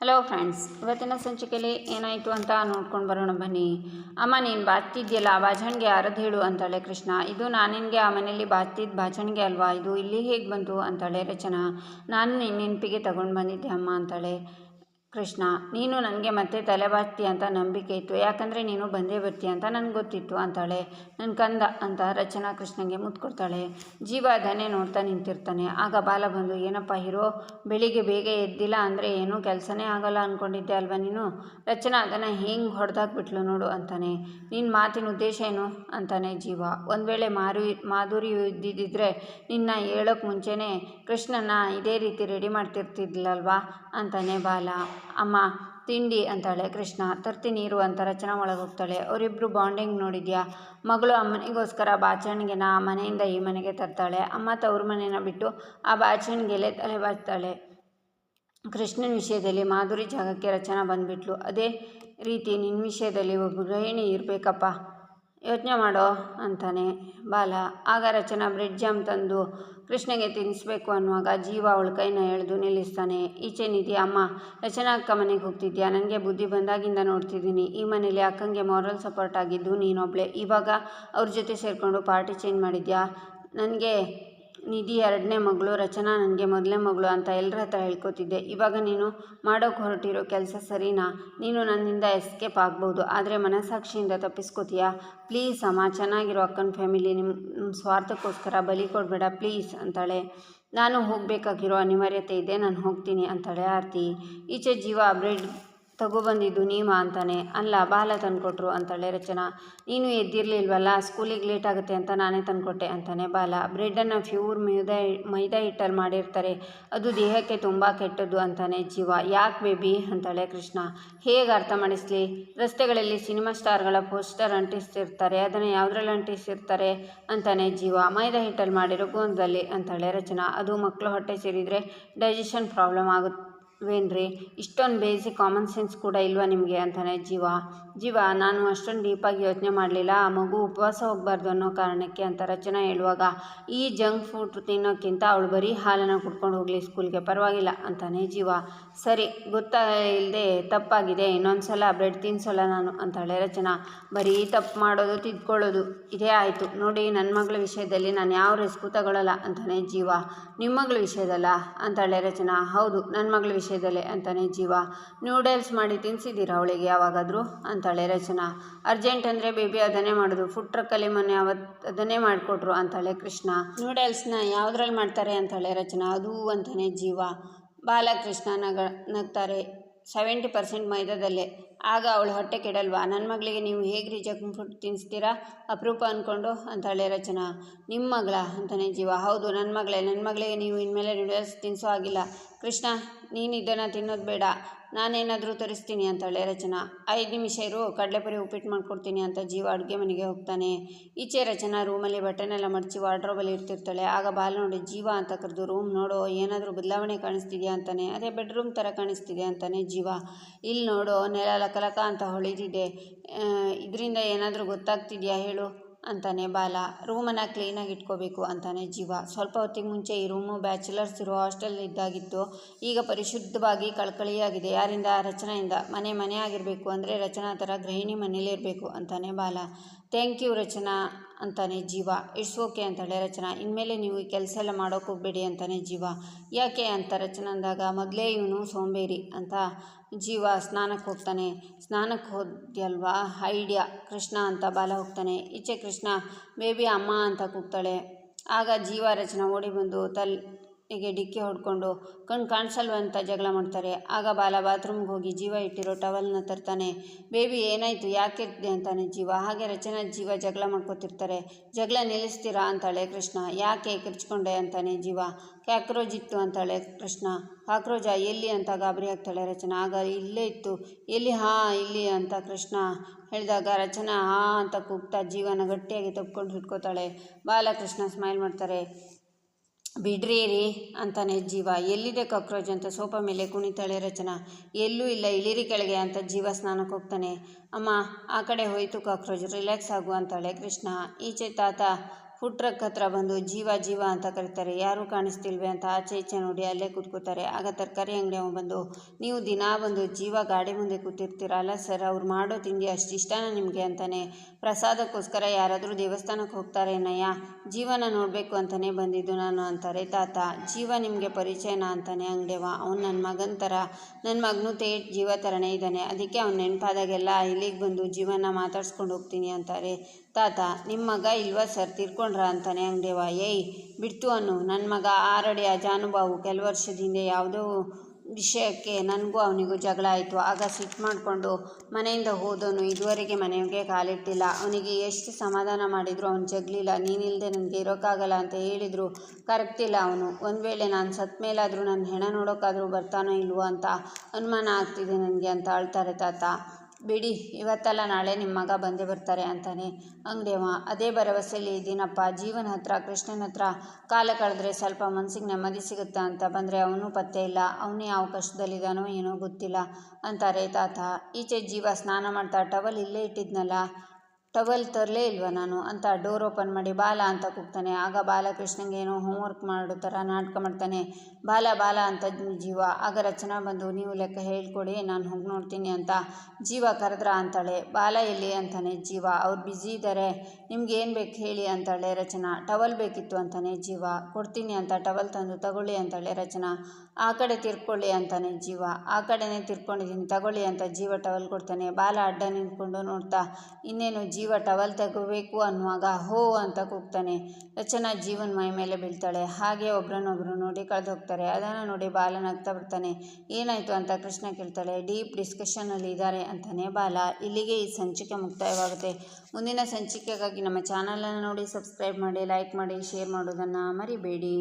Hello friends ಇವತ್ತಿನ ಸಂಚಿಕೆಯಲ್ಲಿ ಏನಾಯಿತು ಅಂತ ನೋಡ್ಕೊಂಡು ಬರೋಣ ಬನ್ನಿ. ಅಮ್ಮ, ನೀನು ಬಾತಿದ್ಯಲ್ಲ ಬಾಜಣ್ಗೆ ಯಾರದ್ದು ಹೇಳು ಅಂತಾಳೆ ಕೃಷ್ಣ. ಇದು ನಾನು ನಿನಗೆ ಆ ಮನೆಯಲ್ಲಿ ಬಾತಿದ್ದು ಬಾಚಣಿಗೆ ಅಲ್ವಾ? ಇದು ಇಲ್ಲಿ ಹೇಗೆ ಬಂತು? ಅಂತಾಳೆ ರಚನಾ. ನಾನು ನಿನ್ನ ನೆನಪಿಗೆ ತಗೊಂಡು ಬಂದಿದ್ದೆ ಅಮ್ಮ, ಅಂತಾಳೆ. ಕೃಷ್ಣ, ನೀನು ನನಗೆ ಮತ್ತೆ ತಲೆ ಬಾಚ್ತಿ ಅಂತ ನಂಬಿಕೆ ಇತ್ತು. ಯಾಕಂದರೆ ನೀನು ಬಂದೇ ಬರ್ತೀಯ ಅಂತ ನನಗೆ ಗೊತ್ತಿತ್ತು ಅಂತಾಳೆ. ನನ್ನ ಕಂದ ಅಂತ ರಚನಾ ಕೃಷ್ಣಂಗೆ ಕೊಡ್ತಾಳೆ. ಜೀವ ಅದನ್ನೇ ನೋಡ್ತಾ ನಿಂತಿರ್ತಾನೆ. ಆಗ ಬಾಲ ಬಂದು, ಏನಪ್ಪ ಹೀರೋ, ಬೆಳಿಗ್ಗೆ ಬೇಗ ಎದ್ದಿಲ್ಲ ಅಂದರೆ ಏನೂ ಕೆಲಸನೇ ಆಗಲ್ಲ ಅಂದ್ಕೊಂಡಿದ್ದೆ ಅಲ್ವಾ ನೀನು? ರಚನಾ ಅದನ್ನು ಹೆಂಗೆ ಹೊಡೆದಾಕ್ಬಿಟ್ಲು ನೋಡು ಅಂತಾನೆ. ನಿನ್ನ ಮಾತಿನ ಉದ್ದೇಶ ಏನು? ಅಂತಾನೆ ಜೀವ. ಒಂದು ವೇಳೆ ಮಾರು, ಮಾಧುರಿ ಇದ್ದಿದ್ದಿದ್ರೆ ನಿನ್ನ ಹೇಳೋಕ್ಕೆ ಮುಂಚೆನೇ ಕೃಷ್ಣನ ಇದೇ ರೀತಿ ರೆಡಿ ಮಾಡ್ತಿರ್ತಿದ್ಲಲ್ವಾ? ಅಂತಾನೆ ಬಾಲ. ಅಮ್ಮ, ತಿಂಡಿ ಅಂತಾಳೆ ಕೃಷ್ಣ. ತರ್ತಿ ನೀರು ಅಂತ ರಚನಾ ಒಳಗೆ ಹೋಗ್ತಾಳೆ ಅವರಿಬ್ಬರು ಬಾಂಡಿಂಗ್ ನೋಡಿದ್ಯಾ? ಮಗಳು ಅಮ್ಮನಿಗೋಸ್ಕರ ಬಾಚಣಿಗೆನ ಆ ಮನೆಯಿಂದ ಈ ಮನೆಗೆ ತರ್ತಾಳೆ. ಅಮ್ಮ ತವ್ರ ಮನೆನ ಬಿಟ್ಟು ಆ ಬಾಚಣಿಗೆಲೆ ತಲೆ ಬಾಚ್ತಾಳೆ. ಕೃಷ್ಣನ ವಿಷಯದಲ್ಲಿ ಮಾಧುರಿ ಜಾಗಕ್ಕೆ ರಚನಾ ಬಂದುಬಿಟ್ಲು. ಅದೇ ರೀತಿ ನಿನ್ನ ವಿಷಯದಲ್ಲಿ ಒಬ್ಬ ಗೃಹಿಣಿ ಇರಬೇಕಪ್ಪ. ಯೋಚನೆ ಮಾಡೋ ಅಂತಾನೆ ಬಾಲ. ಆಗ ರಚನಾ ಬ್ರೆಡ್ ಜಾಮ್ ತಂದು ಕೃಷ್ಣಗೆ ತಿನ್ನಿಸ್ಬೇಕು ಅನ್ನುವಾಗ ಜೀವ ಅವಳ ಕೈನ ಎಳೆದು ನಿಲ್ಲಿಸ್ತಾನೆ. ಈಚೆ ನಿಧಿ, ಅಮ್ಮ, ರಚನಾ ಅಕ್ಕ ಮನೆಗೆ ಹೋಗ್ತಿದ್ಯಾ? ನನಗೆ ಬುದ್ಧಿ ಬಂದಾಗಿಂದ ನೋಡ್ತಿದ್ದೀನಿ. ಈ ಮನೇಲಿ ಅಕ್ಕಂಗೆ ಮಾರಲ್ ಸಪೋರ್ಟ್ ಆಗಿದ್ದು ನೀನೊಬ್ಳೆ. ಇವಾಗ ಅವ್ರ ಜೊತೆ ಸೇರಿಕೊಂಡು ಪಾರ್ಟಿ ಚೇಂಜ್ ಮಾಡಿದ್ಯಾ? ನನಗೆ ನಿಧಿ ಎರಡನೇ ಮಗಳು, ರಚನಾ ನನಗೆ ಮೊದಲನೇ ಮಗಳು ಅಂತ ಎಲ್ಲರ ಹತ್ರ ಹೇಳ್ಕೊತಿದ್ದೆ. ಇವಾಗ ನೀನು ಮಾಡೋಕ್ಕೆ ಹೊರಟಿರೋ ಕೆಲಸ ಸರಿನಾ? ನೀನು ನನ್ನಿಂದ ಎಸ್ಕೇಪ್ ಆಗ್ಬೋದು, ಆದರೆ ಮನಸ್ಸಾಕ್ಷಿಯಿಂದ ತಪ್ಪಿಸ್ಕೋತೀಯಾ? ಪ್ಲೀಸ್ ಅಮ್ಮ, ಚೆನ್ನಾಗಿರೋ ಅಕ್ಕನ ಫ್ಯಾಮಿಲಿ ನಿಮ್ಮ ಸ್ವಾರ್ಥಕ್ಕೋಸ್ಕರ ಬಲಿ ಕೊಡಬೇಡ, ಪ್ಲೀಸ್ ಅಂತಾಳೆ. ನಾನು ಹೋಗಬೇಕಾಗಿರೋ ಅನಿವಾರ್ಯತೆ ಇದೆ, ನಾನು ಹೋಗ್ತೀನಿ ಅಂತಾಳೆ ಆರತಿ. ಈಚೆ ಜೀವ ಬ್ರೆಡ್ ತಗೊಬಂದಿದ್ದು ನೀವ ಅಂತಾನೆ. ಅಲ್ಲ, ಬಾಲ ತಂದುಕೊಟ್ರು ಅಂತಾಳೆ ರಚನಾ. ನೀನು ಎದ್ದಿರಲಿಲ್ವಲ್ಲ, ಸ್ಕೂಲಿಗೆ ಲೇಟ್ ಆಗುತ್ತೆ ಅಂತ ನಾನೇ ತಂದುಕೊಟ್ಟೆ ಅಂತಾನೆ ಬಾಲ. ಬ್ರೆಡನ್ನು ಪ್ಯೂರ್ ಮೈದಾ ಮೈದಾ ಹಿಟ್ಟಲ್ಲಿ ಮಾಡಿರ್ತಾರೆ. ಅದು ದೇಹಕ್ಕೆ ತುಂಬ ಕೆಟ್ಟದ್ದು ಅಂತಾನೆ ಜೀವ. ಯಾಕೆ ಬೇಬಿ? ಅಂತಾಳೆ ಕೃಷ್ಣ. ಹೇಗೆ ಅರ್ಥ ಮಾಡಿಸ್ಲಿ? ರಸ್ತೆಗಳಲ್ಲಿ ಸಿನಿಮಾ ಸ್ಟಾರ್ಗಳ ಪೋಸ್ಟರ್ ಅಂಟಿಸ್ತಿರ್ತಾರೆ. ಅದನ್ನು ಯಾವುದ್ರಲ್ಲಿ ಅಂಟಿಸಿರ್ತಾರೆ ಅಂತಾನೆ ಜೀವ. ಮೈದಾ ಹಿಟ್ಟಲ್ಲಿ ಮಾಡಿರೋ ಗೋಂದಲ್ಲಿ ಅಂತಾಳೆ ರಚನಾ. ಅದು ಮಕ್ಕಳು ಹೊಟ್ಟೆ ಸೇರಿದರೆ ಡೈಜೆಷನ್ ಪ್ರಾಬ್ಲಮ್ ಆಗುತ್ತೆ ವೇನ್ರಿ ಇಷ್ಟೊಂದು ಬೇಸಿಕ್ ಕಾಮನ್ ಸೆನ್ಸ್ ಕೂಡ ಇಲ್ವಾ ನಿಮಗೆ ಅಂತಾನೆ ಜೀವ? ಜೀವ, ನಾನು ಅಷ್ಟೊಂದು ಡೀಪಾಗಿ ಯೋಚನೆ ಮಾಡಲಿಲ್ಲ. ಆ ಮಗು ಉಪವಾಸ ಹೋಗ್ಬಾರ್ದು ಅನ್ನೋ ಕಾರಣಕ್ಕೆ ಅಂತ ರಚನಾ ಹೇಳುವಾಗ, ಈ ಜಂಕ್ ಫುಡ್ ತಿನ್ನೋಕ್ಕಿಂತ ಅವಳು ಬರೀ ಹಾಲನ್ನು ಕುಡ್ಕೊಂಡು ಹೋಗಲಿ ಸ್ಕೂಲ್ಗೆ ಪರವಾಗಿಲ್ಲ ಅಂತಾನೆ ಜೀವ. ಸರಿ, ಗೊತ್ತಾ ಇಲ್ಲದೆ ತಪ್ಪಾಗಿದೆ ಇನ್ನೊಂದು ಸಲ ಬ್ರೆಡ್ ತಿನ್ಸೋಲ್ಲ ನಾನು ಅಂತಾಳೆ ರಚನಾ. ಬರೀ ತಪ್ಪು ಮಾಡೋದು, ತಿದ್ಕೊಳ್ಳೋದು, ಇದೇ ಆಯಿತು. ನೋಡಿ ನನ್ನ ಮಗಳ ವಿಷಯದಲ್ಲಿ ನಾನು ಯಾವ ರಿಸ್ಕು ತಗೊಳ್ಳಲ್ಲ ಅಂತಾನೆ ಜೀವ. ನಿಮ್ಮ ಮಗಳ ವಿಷಯದಲ್ಲ? ಅಂತಾಳೆ ರಚನಾ. ಹೌದು ನನ್ನ ಮಗಳ ವಿಷಯದಲ್ಲೇ ಅಂತಾನೆ ಜೀವ. ನೂಡಲ್ಸ್ ಮಾಡಿ ತಿನ್ಸಿದ್ದೀರಾ ಅವಳಿಗೆ ಯಾವಾಗಾದರೂ? ಅಂತಾಳೆ ರಚನಾ. ಅರ್ಜೆಂಟ್ ಅಂದರೆ ಬೇಬಿ ಅದನ್ನೇ ಮಾಡೋದು. ಫುಡ್ ಟ್ರಕ್ಕಲ್ಲಿ ಮೊನ್ನೆ ಅವತ್ತು ಅದನ್ನೇ ಮಾಡಿಕೊಟ್ರು, ಅಂತಾಳೆ ಕೃಷ್ಣ. ನೂಡಲ್ಸ್ನ ಯಾವುದ್ರಲ್ಲಿ ಮಾಡ್ತಾರೆ? ಅಂತಾಳೆ ರಚನಾ. ಅದು ಅಂತಾನೆ ಜೀವ. ಬಾಲಕೃಷ್ಣ ನಗ, ನಗ್ತಾರೆ. ಸೆವೆಂಟಿ ಪರ್ಸೆಂಟ್ ಮೈದಾದಲ್ಲೇ. ಆಗ ಅವಳು ಹೊಟ್ಟೆ ಕೆಡಲ್ವಾ? ನನ್ನ ಮಗಳಿಗೆ ನೀವು ಹೇಗೆ ಜಂಕ್ ಫುಡ್ ತಿನ್ನಿಸ್ತೀರಾ ಅಪರೂಪ ಅಂದ್ಕೊಂಡು ಅಂತಾಳೆ ರಚನಾ. ನಿಮ್ಮ ಮಗಳ? ಅಂತಾನೆ ಜೀವ. ಹೌದು ನನ್ನ ಮಗಳೇ. ನನ್ನ ಮಗಳಿಗೆ ನೀವು ಇನ್ಮೇಲೆ ನೂಡಲ್ಸ್ ತಿನ್ನಿಸೋ ಆಗಿಲ್ಲ ಕೃಷ್ಣ, ನೀನು ಇದನ್ನು ತಿನ್ನೋದು ಬೇಡ. ನಾನೇನಾದರೂ ತರಿಸ್ತೀನಿ ಅಂತಾಳೆ ರಚನಾ. ಐದು ನಿಮಿಷ ಇರು, ಕಡಲೆಪುರಿ ಉಪ್ಪಿಟ್ಟು ಮಾಡ್ಕೊಡ್ತೀನಿ ಅಂತ ಜೀವ ಅಡುಗೆ ಮನೆಗೆ ಹೋಗ್ತಾನೆ. ಈಚೆ ರಚನಾ ರೂಮಲ್ಲಿ ಬಟ್ಟೆನೆಲ್ಲ ಮಡಚಿ ವಾರ್ಡ್ರೋಬಲ್ಲಿ ಇರ್ತಿರ್ತಾಳೆ. ಆಗ ಬಾಲ್ ನೋಡಿ, ಜೀವ ಅಂತ ಕರೆದು ರೂಮ್ ನೋಡೋ, ಏನಾದರೂ ಬದಲಾವಣೆ ಕಾಣಿಸ್ತಿದೆಯಾ ಅಂತಾನೆ. ಅದೇ ಬೆಡ್ರೂಮ್ ಥರ ಕಾಣಿಸ್ತಿದೆ ಅಂತಾನೆ ಜೀವ. ಇಲ್ಲಿ ನೋಡೋ, ನೆಲ ಲಕಲಕ ಅಂತ ಹೊಳಿದಿದೆ. ಇದರಿಂದ ಏನಾದರೂ ಗೊತ್ತಾಗ್ತಿದೆಯಾ ಹೇಳು. ಅಂತಾನೆ ಬಾಲ. ರೂಮನ್ನು ಕ್ಲೀನಾಗಿ ಇಟ್ಕೋಬೇಕು ಅಂತಾನೆ ಜೀವ. ಸ್ವಲ್ಪ ಹೊತ್ತಿಗೆ ಮುಂಚೆ ಈ ರೂಮು ಬ್ಯಾಚುಲರ್ಸ್ ಇರೋ ಹಾಸ್ಟೆಲ್ ಇದ್ದಾಗಿತ್ತು. ಈಗ ಪರಿಶುದ್ಧವಾಗಿ ಕಳಕಳಿಯಾಗಿದೆ. ಯಾರಿಂದ? ರಚನೆಯಿಂದ. ಮನೆ ಮನೆ ಆಗಿರಬೇಕು ಅಂದರೆ ರಚನಾ ಥರ ಗೃಹಿಣಿ ಮನೇಲಿರಬೇಕು ಅಂತಾನೆ ಬಾಲ. Thank you Rachana. ಅಂತಾನೆ ಜೀವ. ಇಟ್ಸ್ ಓಕೆ ಅಂತಾಳೆ ರಚನಾ. ಇನ್ಮೇಲೆ ನೀವು ಈ ಕೆಲಸ ಎಲ್ಲ ಮಾಡೋಕೆ ಹೋಗ್ಬೇಡಿ ಅಂತಾನೆ ಜೀವ. ಯಾಕೆ ಅಂತ ರಚನಾ ಅಂದಾಗ, ಮೊದಲೇ ಇವನು ಸೋಂಬೇರಿ ಅಂತ ಜೀವ ಸ್ನಾನಕ್ಕೆ ಹೋಗ್ತಾನೆ. ಸ್ನಾನಕ್ಕೆ ಹೋದ್ಯಲ್ವಾ? ಐಡಿಯಾ, ಕೃಷ್ಣ ಅಂತ ಬಾಲ ಹೋಗ್ತಾನೆ. ಈಚೆ ಕೃಷ್ಣ ಬೇಬಿ ಅಮ್ಮ ಅಂತ ಕೂಗ್ತಾಳೆ. ಆಗ ಜೀವ ರಚನಾ ಓಡಿ ಬಂದು ತಲೆಗೆ ಡಿಕ್ಕಿ ಹೊಡ್ಕೊಂಡು ಕಣ್ಣು ಕಾಣಿಸಲ್ವ ಅಂತ ಜಗಳ ಮಾಡ್ತಾರೆ. ಆಗ ಬಾಲ ಬಾತ್ರೂಮ್ಗೆ ಹೋಗಿ ಜೀವ ಇಟ್ಟಿರೋ ಟವಲ್ನ ತರ್ತಾನೆ. ಬೇಬಿ, ಏನಾಯಿತು? ಯಾಕೆ ಅಂತಾನೆ ಜೀವ. ಹಾಗೆ ರಚನಾ ಜೀವ ಜಗಳ ಮಾಡ್ಕೊತಿರ್ತಾರೆ. ಜಗಳ ನಿಲ್ಲಿಸ್ತೀರಾ ಅಂತಾಳೆ ಕೃಷ್ಣ. ಯಾಕೆ ಕಿರ್ಚ್ಕೊಂಡೆ ಅಂತಾನೆ ಜೀವ. ಕ್ಯಾಕ್ರೋಜ್ ಇತ್ತು ಅಂತಾಳೆ ಕೃಷ್ಣ. ಕಾಕ್ರೋಜ ಎಲ್ಲಿ ಅಂತ ಗಾಬರಿ ಆಗ್ತಾಳೆ ರಚನಾ. ಆಗ ಇಲ್ಲೇ ಇತ್ತು. ಎಲ್ಲಿ? ಹಾಂ, ಇಲ್ಲಿ ಅಂತ ಕೃಷ್ಣ ಹೇಳಿದಾಗ ರಚನಾ, ಹಾ ಅಂತ ಕೂಗ್ತಾ ಜೀವನ ಗಟ್ಟಿಯಾಗಿ ತಪ್ಕೊಂಡು ಹಿಡ್ಕೋತಾಳೆ. ಬಾಲಕೃಷ್ಣ ಸ್ಮೈಲ್ ಮಾಡ್ತಾರೆ. ಬಿಡ್ರಿ ರೀ ಅಂತಾನೆ ಜೀವ. ಎಲ್ಲಿದೆ ಕಾಕ್ರೋಚ್ ಅಂತ ಸೋಪ ಮೇಲೆ ಕುಣಿತಾಳೆ ರಚನಾ. ಎಲ್ಲೂ ಇಲ್ಲ, ಇಳಿರಿ ಕೆಳಗೆ ಅಂತ ಜೀವ ಸ್ನಾನಕ್ಕೆ ಹೋಗ್ತಾನೆ. ಅಮ್ಮ, ಆ ಕಡೆ ಹೋಯಿತು ಕಾಕ್ರೋಚ್, ರಿಲ್ಯಾಕ್ಸ್ ಆಗು ಅಂತಾಳೆ ಕೃಷ್ಣ. ಈಚೆ ತಾತ ಫುಡ್ ಟ್ರಕ್ ಹತ್ರ ಬಂದು ಜೀವ ಜೀವ ಅಂತ ಕರೀತಾರೆ. ಯಾರು ಕಾಣಿಸ್ತಿಲ್ವೇ ಅಂತ ಆಚೆ ಈಚೆ ನೋಡಿ ಅಲ್ಲೇ ಕೂತ್ಕೋತಾರೆ. ಆಗ ತರಕಾರಿ ಅಂಗಡಿ ಅವ ಬಂದು, ನೀವು ದಿನಾ ಬಂದು ಜೀವ ಗಾಡಿ ಮುಂದೆ ಕೂತಿರ್ತೀರಲ್ಲ ಸರ್, ಅವ್ರು ಮಾಡೋ ತಿಂಡಿ ಅಷ್ಟು ಇಷ್ಟನಾ ನಿಮಗೆ? ಅಂತಾನೆ. ಪ್ರಸಾದಕ್ಕೋಸ್ಕರ ಯಾರಾದರೂ ದೇವಸ್ಥಾನಕ್ಕೆ ಹೋಗ್ತಾರೆ ಏನಯ್ಯ ಜೀವನ ನೋಡಬೇಕು ಅಂತಲೇ ಬಂದಿದ್ದು ನಾನು, ಅಂತಾರೆ. ತಾತ, ಜೀವ ನಿಮಗೆ ಪರಿಚಯನಾ? ಅಂತಾನೆ ಅಂಗಡಿಯವ. ಅವ್ನು ನನ್ನ ಮಗನ ಥರ ನನ್ನ ಮಗನೂ ತೇಟ್ ಜೀವ ಥರನೇ ಇದ್ದಾನೆ. ಅದಕ್ಕೆ ಅವ್ನು ನೆನಪಾದಾಗೆಲ್ಲ ಇಲ್ಲಿಗೆ ಬಂದು ಜೀವನ ಮಾತಾಡ್ಸ್ಕೊಂಡು ಹೋಗ್ತೀನಿ, ಅಂತಾರೆ. ತಾತ ನಿಮ್ಮ ಮಗ ಇಲ್ವಾ ಸರ್? ತೀರ್ಕೊಂಡ್ರ ಅಂತಾನೆ ಅಂಗಡಿಯವ ಏಯ್ ಬಿಡ್ತು ಅನ್ನು. ನನ್ನ ಮಗ ಆರಡಿ ಅಜಾನುಭಾವು ಕೆಲವು ವರ್ಷದ ಹಿಂದೆ ಯಾವುದೋ ವಿಷಯಕ್ಕೆ ನನಗೂ ಅವನಿಗೂ ಜಗಳ ಆಯಿತು. ಆಗ ಸಿಟ್ ಮಾಡಿಕೊಂಡು ಮನೆಯಿಂದ ಹೋದವನು ಇದುವರೆಗೆ ಮನೆಗೆ ಕಾಲಿಟ್ಟಿಲ್ಲ. ಅವನಿಗೆ ಎಷ್ಟು ಸಮಾಧಾನ ಮಾಡಿದರೂ ಅವನು ಜಗಲಿಲ್ಲ. ನೀನಿಲ್ಲದೆ ನನಗೆ ಇರೋಕ್ಕಾಗಲ್ಲ ಅಂತ ಹೇಳಿದ್ರು. ಕರೆಕ್ಟಿಲ್ಲ ಅವನು. ಒಂದು ವೇಳೆ ನಾನು ಸತ್ ಮೇಲಾದರೂ ನನ್ನ ಹೆಣ ನೋಡೋಕ್ಕಾದರೂ ಬರ್ತಾನೋ ಇಲ್ವೋ ಅಂತ ಅನುಮಾನ ಆಗ್ತಿದೆ ನನಗೆ ಅಂತ ಅಳ್ತಾರೆ ತಾತ. ಬಿಡಿ, ಇವತ್ತಲ್ಲ ನಾಳೆ ನಿಮ್ಮ ಮಗ ಬಂದೇ ಬರ್ತಾರೆ ಅಂತಾನೆ ಅಂಗಡಿಯವ ಅದೇ ಭರವಸೆಯಲ್ಲಿ ಇದ್ದೀನಪ್ಪ, ಜೀವನ ಹತ್ರ, ಕೃಷ್ಣನ ಹತ್ರ ಕಾಲ ಕಳೆದ್ರೆ ಸ್ವಲ್ಪ ಮನಸ್ಸಿಗೆ ನೆಮ್ಮದಿ ಸಿಗುತ್ತಾ ಅಂತ ಬಂದರೆ ಅವನು ಪತ್ತೆ ಇಲ್ಲ, ಅವನೇ ಕಷ್ಟದಲ್ಲಿದ್ದಾನೋ ಏನೋ ಗೊತ್ತಿಲ್ಲ ಅಂತಾರೆ ತಾತ. ಈಚೆ ಜೀವ ಸ್ನಾನ ಮಾಡ್ತಾ ಟವಲ್ ಇಲ್ಲೇ ಇಟ್ಟಿದ್ನಲ್ಲ ಟವಲ್ ತರಲೇ ಇಲ್ವಾ ನಾನು? ಅಂತ ಡೋರ್ ಓಪನ್ ಮಾಡಿ ಬಾಲ ಅಂತ ಕೂಗ್ತಾನೆ. ಆಗ ಬಾಲಕೃಷ್ಣಂಗೆ ಏನೋ ಹೋಮ್ವರ್ಕ್ ಮಾಡೋ ಥರ ನಾಟಕ ಮಾಡ್ತಾನೆ. ಬಾಲ ಬಾಲ ಅಂತ ಜೀವ. ಆಗ ರಚನಾ ಬಂದು, ನೀವು ಲೆಕ್ಕ ಹೇಳ್ಕೊಡಿ, ನಾನು ಹೋಗಿ ನೋಡ್ತೀನಿ ಅಂತ. ಜೀವ ಕರೆದ್ರ ಅಂತಾಳೆ. ಬಾಲ ಎಲ್ಲಿ ಅಂತಾನೆ? ಜೀವ. ಅವ್ರು ಬ್ಯುಸಿ ಇದ್ದಾರೆ ನಿಮ್ಗೆ ಏನು ಬೇಕು ಹೇಳಿ ಅಂತಾಳೆ ರಚನಾ. ಟವಲ್ ಬೇಕಿತ್ತು ಅಂತಾನೆ ಜೀವ. ಕೊಡ್ತೀನಿ ಅಂತ ಟವಲ್ ತಂದು ತಗೊಳ್ಳಿ ಅಂತಾಳೆ ರಚನಾ. ಆ ಕಡೆ ತಿರ್ಕೊಳ್ಳಿ ಅಂತಾನೆ ಜೀವ, ಆ ಕಡೆನೇ ತಿರ್ಕೊಂಡಿದ್ದೀನಿ, ತಗೊಳ್ಳಿ ಅಂತ ಜೀವ ಟವಲ್ ಕೊಡ್ತಾನೆ. ಬಾಲ ಅಡ್ಡ ನಿಂತ್ಕೊಂಡು ನೋಡ್ತಾ, ಇನ್ನೇನು ಜೀವ ಟವಲ್ ತಗೋಬೇಕು ಅನ್ನುವಾಗ ಹೋ ಅಂತ ಕೂಗ್ತಾನೆ. ರಚನಾ ಜೀವನ ಮೈ ಮೇಲೆ ಬೀಳ್ತಾಳೆ. ಹಾಗೆ ಒಬ್ರನ್ನೊಬ್ರು ನೋಡಿ ಕಳೆದು ಹೋಗ್ತಾರೆ ಅದನ್ನು ನೋಡಿ ಬಾಲ ನಗ್ತಾ ಬರ್ತಾನೆ ಏನಾಯಿತು ಅಂತ ಕೃಷ್ಣ ಕೇಳ್ತಾಳೆ. ಡೀಪ್ ಡಿಸ್ಕಷನಲ್ಲಿ ಇದ್ದಾರೆ ಅಂತಾನೆ ಬಾಲ. ಇಲ್ಲಿಗೆ ಈ ಸಂಚಿಕೆ ಮುಕ್ತಾಯವಾಗುತ್ತೆ. ಮುಂದಿನ ಸಂಚಿಕೆಗಾಗಿ ನಮ್ಮ ಚಾನಲನ್ನು ನೋಡಿ, ಸಬ್ಸ್ಕ್ರೈಬ್ ಮಾಡಿ, ಲೈಕ್ ಮಾಡಿ, ಶೇರ್ ಮಾಡೋದನ್ನು ಮರಿಬೇಡಿ.